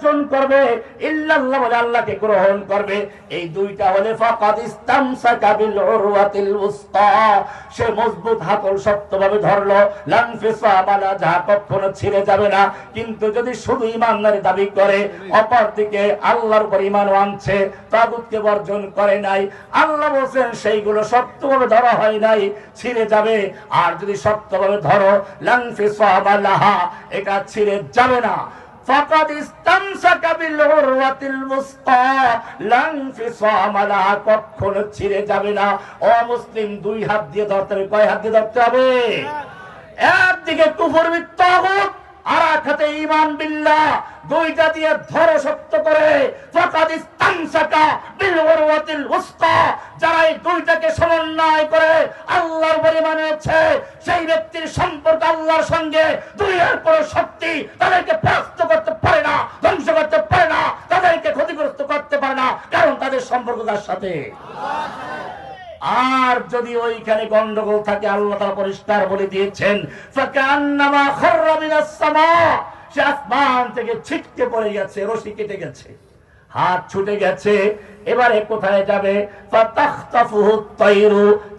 বর্জন করবে, ইল্লাল্লাহ বলে আল্লাহকে গ্রহণ করবে। এই দুইটা হলে ফাকাদ ইস্তামসাকা বিল উরওয়াতিল উসকা সে মজবুত হাতল শক্তভাবে ধরলো, লানফিসা বালা যা কখনো ছিঁড়ে যাবে না। কিন্তু যদি শুধু ইমানদারি দাবি করে অপর দিকে আল্লাহর উপর ইমান আনছে, তাগুতকে বর্জন করে নাই। আল্লাহ বলছেন, সেইগুলো শক্তভাবে ধরা হয় নাই, ছিঁড়ে যাবে। আর যদি শক্তভাবে ধরো, লানফিসা বালাহা এটা ছিঁড়ে যাবে না। উরওয়াতিল মুসকা লান ফিসাম লাহা কখনো ছিঁড়ে যাবে না। ও মুসলিম, দুই হাত দিয়ে ধরতে হবে, কয় হাত দিয়ে ধরতে হবে? একদিকে কুফর বিত্তাগুত আর এক হাতে ঈমান বিল্লাহ। দুইটা দিয়ে ধরো শক্ত করে। ফাকাদ ইস্তামসাকা বিল উসকা যারা এই দুইটাকে সমন্বয় করে আল্লাহর উপরে মানেছে সেই ব্যক্তির সম্পর্ক আল্লাহর সঙ্গে দুইয়ের পর শক্তি তাদেরকে পরাস্ত করতে পারে না, ধ্বংস করতে পারে না, তাদেরকে ক্ষতিগ্রস্ত করতে পারে না, কারণ তাদের সম্পর্ক তার সাথে। আর যদি ওইখানে গন্ডগোল থাকে, আল্লাহ তারা পরিষ্কার বলে দিয়েছেন সে আসমান থেকে ছিটকে পড়ে গেছে, রশি কেটে গেছে। হাত ছুটে গেছে, এবারে কোথায় যাবে?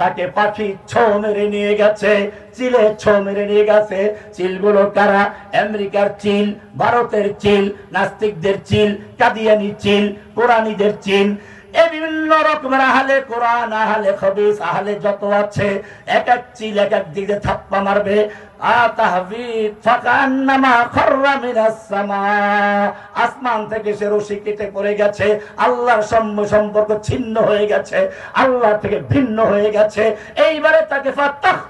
তাকে পাখি ছো মেরে নিয়ে গেছে। চিলে ছো মেরে নিয়ে গেছে। চিলগুলো কারা? আমেরিকার চিল, ভারতের চিল, নাস্তিকদের চিল, কাদিয়ানি চিল কোরআনীদের চিল। এই বিভিন্ন রকমের আহলে কোরআন, আহলে খবিস আহলে যত আছে, এক এক চিল, এক এক দিকে থাপ্পা মারবে। আসমান থেকে সে রশি কেটে পড়ে গেছে, আল্লাহর সম্পর্ক ছিন্ন হয়ে গেছে, আল্লাহ থেকে ভিন্ন হয়ে গেছে। এইবারে তাকে ফাতাখতাফুহু